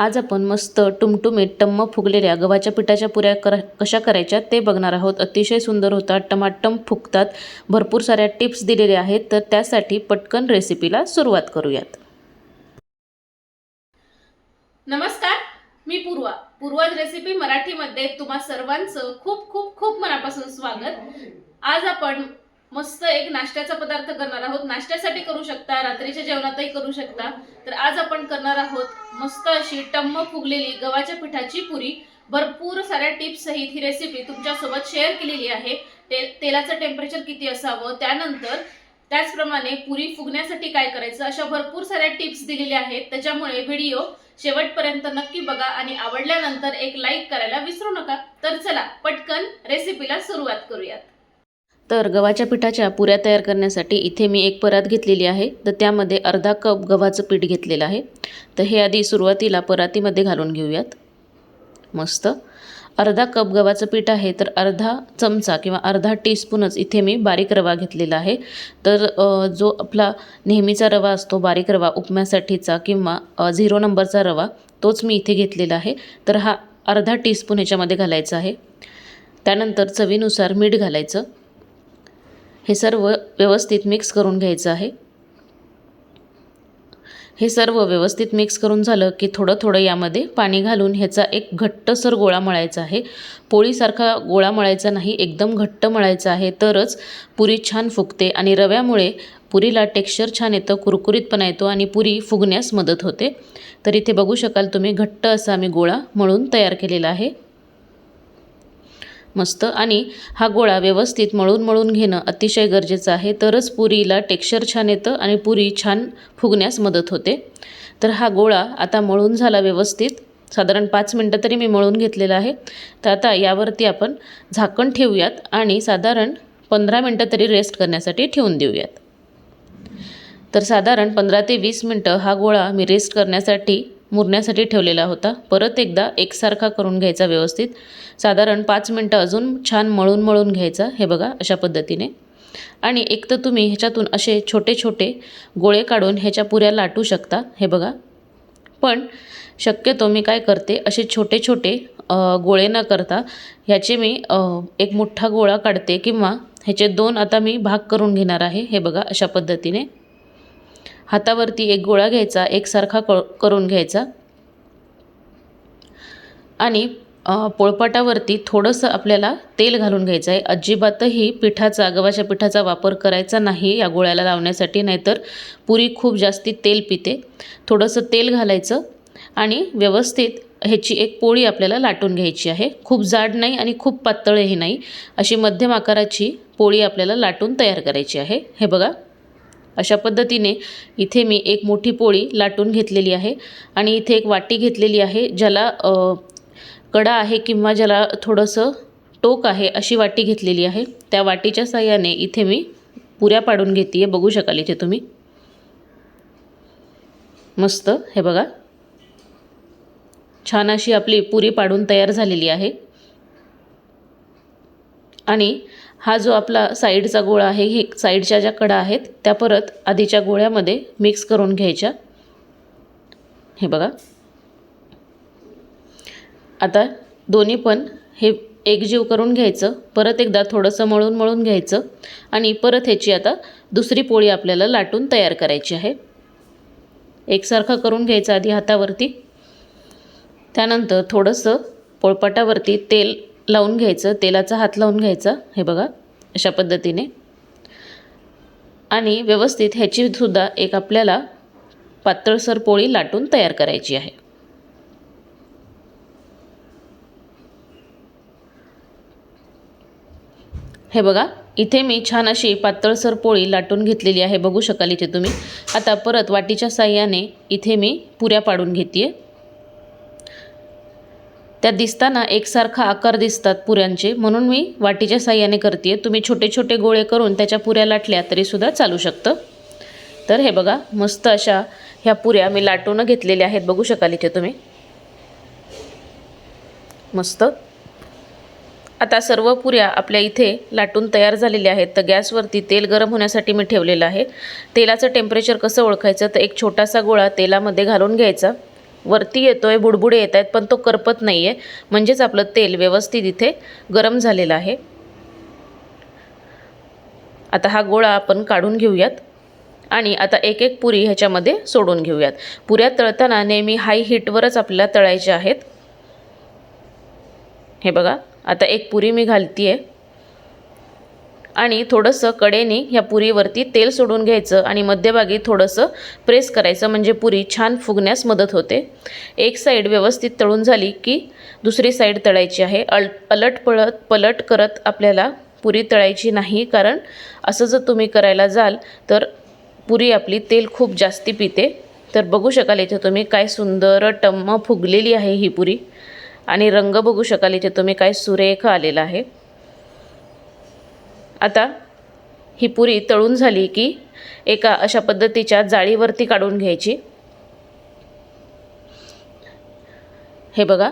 आज आपण मस्त टुमटुमीत टम्म फुगलेल्या गव्हाच्या पिठाच्या पुऱ्या कर कशा करायच्या ते बघणार आहोत. अतिशय सुंदर होतात टमाटम फुगतात भरपूर साऱ्या टिप्स दिलेल्या आहेत तर त्यासाठी पटकन रेसिपीला सुरुवात करूयात. नमस्कार मी पूर्वा. पूर्वाज रेसिपी मराठीमध्ये तुम्हा सर्वांचं खूप खूप खूप मनापासून स्वागत. आज आपण मस्त एक नाश्त्याचा पदार्थ करणार आहोत. नाश्त्यासाठी करू शकता रात्रीच्या जेवणातही करू शकता. तर आज आपण करणार आहोत मस्त अशी टम्म फुगलेली गव्हाच्या पिठाची पुरी. भरपूर साऱ्या टिप्स सहित ही रेसिपी तुमच्यासोबत शेअर केलेली आहे. ते तेलाचं टेम्परेचर किती असावं? त्यानंतर त्याचप्रमाणे पुरी फुगण्यासाठी काय करायचं? अशा भरपूर साऱ्या टिप्स दिलेल्या आहेत. त्याच्यामुळे व्हिडिओ शेवटपर्यंत नक्की बघा आणि आवडल्यानंतर एक लाईक करायला विसरू नका. तर चला पटकन रेसिपीला सुरुवात करूयात. तर गव्हाच्या पिठाच्या पुऱ्या तयार करण्यासाठी इथे मी एक परात घेतलेली आहे. तर त्यामध्ये अर्धा कप गव्हाचं पीठ घेतलेलं आहे. तर हे आधी सुरुवातीला परातीमध्ये घालून घेऊयात. मस्त. अर्धा कप गव्हाचं पीठ आहे तर अर्धा चमचा किंवा अर्धा टीस्पूनच इथे मी बारीक रवा घेतलेला आहे. तर जो आपला नेहमीचा रवा असतो बारीक रवा उपम्यासाठीचा किंवा झिरो नंबरचा रवा तोच मी इथे घेतलेला आहे. तर हा अर्धा टीस्पून ह्याच्यामध्ये घालायचा आहे. त्यानंतर चवीनुसार मीठ घालायचं. हे सर्व व्यवस्थित मिक्स करून घ्यायचं आहे. हे सर्व व्यवस्थित मिक्स करून झालं की थोडं थोडं यामध्ये पाणी घालून ह्याचा एक घट्टसर गोळा मळायचा आहे. पोळीसारखा गोळा मळायचा नाही एकदम घट्ट मळायचा आहे. तरच पुरी छान फुगते आणि रव्यामुळे पुरीला टेक्स्चर छान येतं कुरकुरीतपणा येतो आणि पुरी फुगण्यास मदत होते. तर इथे बघू शकाल तुम्ही घट्ट असा मी गोळा मळून तयार केलेला आहे. मस्त. आणि हा गोळा व्यवस्थित मळून मळून घेणं अतिशय गरजेचं आहे. तरच पुरीला टेक्स्चर छान येतं आणि पुरी छान फुगण्यास मदत होते. तर हा गोळा आता मळून झाला व्यवस्थित. साधारण पाच मिनटं तरी मी मळून घेतलेला आहे. तर आता यावरती आपण झाकण ठेवूयात आणि साधारण पंधरा मिनटं तरी रेस्ट करण्यासाठी ठेवून देऊयात. तर साधारण पंधरा ते वीस मिनटं हा गोळा मी रेस्ट करण्यासाठी मुरण्यासाठी ठेवलेला होता. परत एकदा एकसारखा करून घ्यायचा व्यवस्थित. साधारण पाच मिनटं अजून छान मळून मळून घ्यायचा हे बघा अशा पद्धतीने. आणि एक तर तुम्ही ह्याच्यातून असे छोटे छोटे गोळे काढून ह्याच्या पुऱ्या लाटू शकता हे बघा. पण शक्यतो मी काय करते असे छोटे छोटे गोळे न करता ह्याचे मी एक मोठा गोळा काढते किंवा ह्याचे दोन आता मी भाग करून घेणार आहे हे बघा अशा पद्धतीने. हातावरती एक गोळा घ्यायचा एकसारखा क करून घ्यायचा. आणि पोळपाटावरती थोडंसं आपल्याला तेल घालून घ्यायचं आहे. अजिबातही पिठाचा गव्हाच्या पिठाचा वापर करायचा नाही या गोळ्याला लावण्यासाठी नाहीतर पुरी खूप जास्ती तेल पिते. थोडंसं तेल घालायचं आणि व्यवस्थित ह्याची एक पोळी आपल्याला लाटून घ्यायची आहे. खूप जाड नाही आणि खूप पातळही नाही. अशी मध्यम आकाराची पोळी आपल्याला लाटून तयार करायची आहे. हे बघा. अशा पद्धतीने इथे मी एक मोठी पोळी लाटून घेतलेली आहे आणि इथे एक वाटी घेतलेली आहे ज्याला कडा आहे किंवा ज्याला थोडंसं टोक आहे अशी वाटी घेतलेली आहे. त्या वाटीच्या साह्याने इथे मी पुऱ्या पाडून घेते आहे बघू शकाल इथे तुम्ही. मस्त. हे बघा. छान अशी आपली पुरी पाडून तयार झालेली आहे. आणि हा जो आपला साईडचा गोळा आहे हे साईडच्या ज्या कडा आहेत त्या परत आधीच्या गोळ्यामध्ये मिक्स करून घ्यायच्या. हे बघा. आता दोन्ही पण हे एकजीव करून घ्यायचं. परत एकदा थोडंसं मळून मळून घ्यायचं. आणि परत ह्याची आता दुसरी पोळी आपल्याला लाटून तयार करायची आहे. एकसारखं करून घ्यायचं आधी हातावरती. त्यानंतर थोडंसं पोळपाटावरती तेल लावून घ्यायचं तेलाचा हात लावून घ्यायचा हे बघा अशा पद्धतीने. आणि व्यवस्थित ह्याची सुद्धा एक आपल्याला पातळसर पोळी लाटून तयार करायची आहे. हे बघा इथे मी छान अशी पातळसर पोळी लाटून घेतलेली आहे बघू शकाल इथे तुम्ही. आता परत वाटीच्या साह्याने इथे मी पुऱ्या पाडून घेते त्या दिसताना एकसारखा आकार दिसतात पुऱ्यांचे. म्हणून मी वाटीच्या साह्याने करते तुम्ही छोटे छोटे गोळे करून त्याच्या पुऱ्या लाटल्या तरीसुद्धा चालू शकतं. तर हे बघा मस्त अशा ह्या पुऱ्या मी लाटून घेतलेल्या आहेत. बघू शकाल इथे तुम्ही? मस्त. आता सर्व पुऱ्या आपल्या इथे लाटून तयार झालेल्या आहेत. तर गॅसवरती तेल गरम होण्यासाठी मी ठेवलेलं आहे. तेलाचं टेम्परेचर कसं ओळखायचं? तर एक छोटासा गोळा तेलामध्ये घालून घ्यायचा. वरती येतो आहे बुडबुडे येत आहेत पण तो करपत नाही आहे म्हणजेच आपलं तेल व्यवस्थित इथे गरम झालेलं आहे. आता हा गोळा आपण काढून घेऊयात आणि आता एक एक पुरी ह्याच्यामध्ये सोडून घेऊयात. पुऱ्या तळताना नेहमी हाय हीटवरच आपल्याला तळायच्या आहेत. हे बघा आता एक पुरी मी घालती आहे आणि थोडंसं कडेने ह्या पुरीवरती तेल सोडून घ्यायचं आणि मध्यभागी थोडंसं प्रेस करायचं म्हणजे पुरी छान फुगण्यास मदत होते. एक साईड व्यवस्थित तळून झाली की दुसरी साईड तळायची आहे. अल अलट पळत पलट करत आपल्याला पुरी तळायची नाही कारण असं जर तुम्ही करायला जाल तर पुरी आपली तेल खूप जास्ती पिते. तर बघू शकाल इथे तुम्ही काय सुंदर टम्म फुगलेली आहे ही पुरी. आणि रंग बघू शकाल इथे तुम्ही काय सुरेख आलेला आहे. आता ही पुरी तळून झाली की एका अशा पद्धतीच्या जाळीवरती काढून घ्यायची. हे बघा.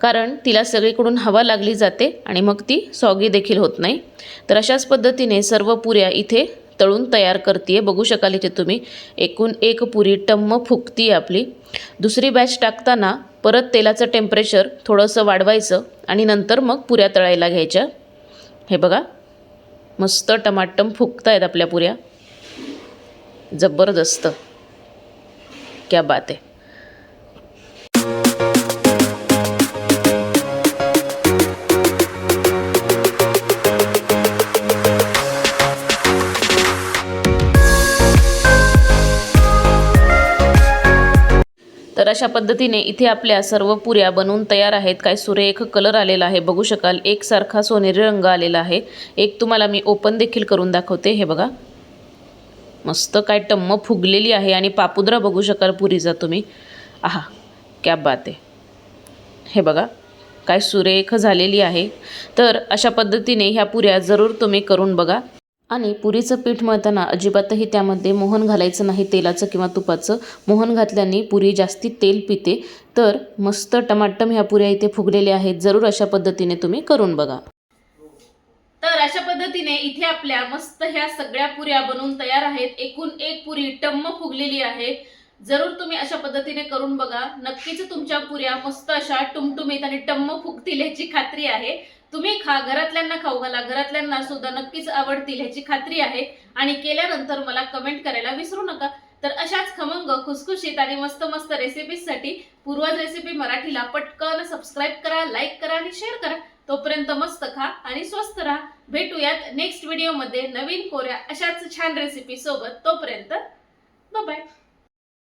कारण तिला सगळीकडून हवा लागली जाते आणि मग ती सॉगी देखील होत नाही. तर अशाच पद्धतीने सर्व पुऱ्या इथे तळून तयार करते बघू शकाल इथे तुम्ही. एकूण एक पुरी टम्म फुगती आपली. दुसरी बॅच टाकताना परत तेलाचं टेम्परेचर थोडंसं वाढवायचं आणि नंतर मग पुऱ्या तळायला घ्यायच्या. हे बघा. मस्त टमाटम फुकत आहेत आपल्या पुऱ्या. जबरदस्त. क्या बात आहे. तर अशा पद्धतीने इथे आपल्या सर्व पुऱ्या बनवून तयार आहेत. काय सुरेख कलर आलेला आहे. बघू शकाल एकसारखा सोनेरी रंग आलेला आहे. एक तुम्हाला मी ओपन देखील करून दाखवते. हे बघा. मस्त काय टम्म फुगलेली आहे आणि पापुद्रा बघू शकाल पुरीचा तुम्ही. आहा क्या बात आहे. हे बघा काय सुरेख झालेली आहे. तर अशा पद्धतीने ह्या पुऱ्या जरूर तुम्ही करून बघा. आणि पुरीचं पीठ मळताना अजिबातही त्यामध्ये मोहन घालायचं नाही तेलाचं किंवा तुपाचं. मोहन घातल्याने पुरी जास्ती तेल पिते. तर मस्त टमाटम ह्या पुऱ्या इथे फुगलेल्या आहेत. जरूर अशा पद्धतीने तुम्ही करून बघा. तर अशा पद्धतीने इथे आपल्या मस्त ह्या सगळ्या पुऱ्या बनवून तयार आहेत. एकूण एक पुरी टम्म फुगलेली आहे. जरूर तुम्ही अशा पद्धतीने करून बघा. नक्कीच तुमच्या पुऱ्या मस्त अशा टुमटुमीत आणि टम्म फुगतील याची खात्री आहे. तुम्ही खा घरातल्यांना खाऊ घाला घरातल्यांना सुद्धा नक्कीच आवडतील ह्याची खात्री आहे. आणि केल्यानंतर मला कमेंट करायला विसरू नका. तर अशाच खमंग खुसखुशीत आणि मस्त मस्त रेसिपीजसाठी पूर्वज रेसिपी मराठीला पटकन सबस्क्राईब करा लाईक करा आणि शेअर करा. तोपर्यंत मस्त खा आणि स्वस्त राहा. भेटूयात नेक्स्ट व्हिडिओमध्ये नवीन कोऱ्या अशाच छान रेसिपी सोबत. तोपर्यंत बाय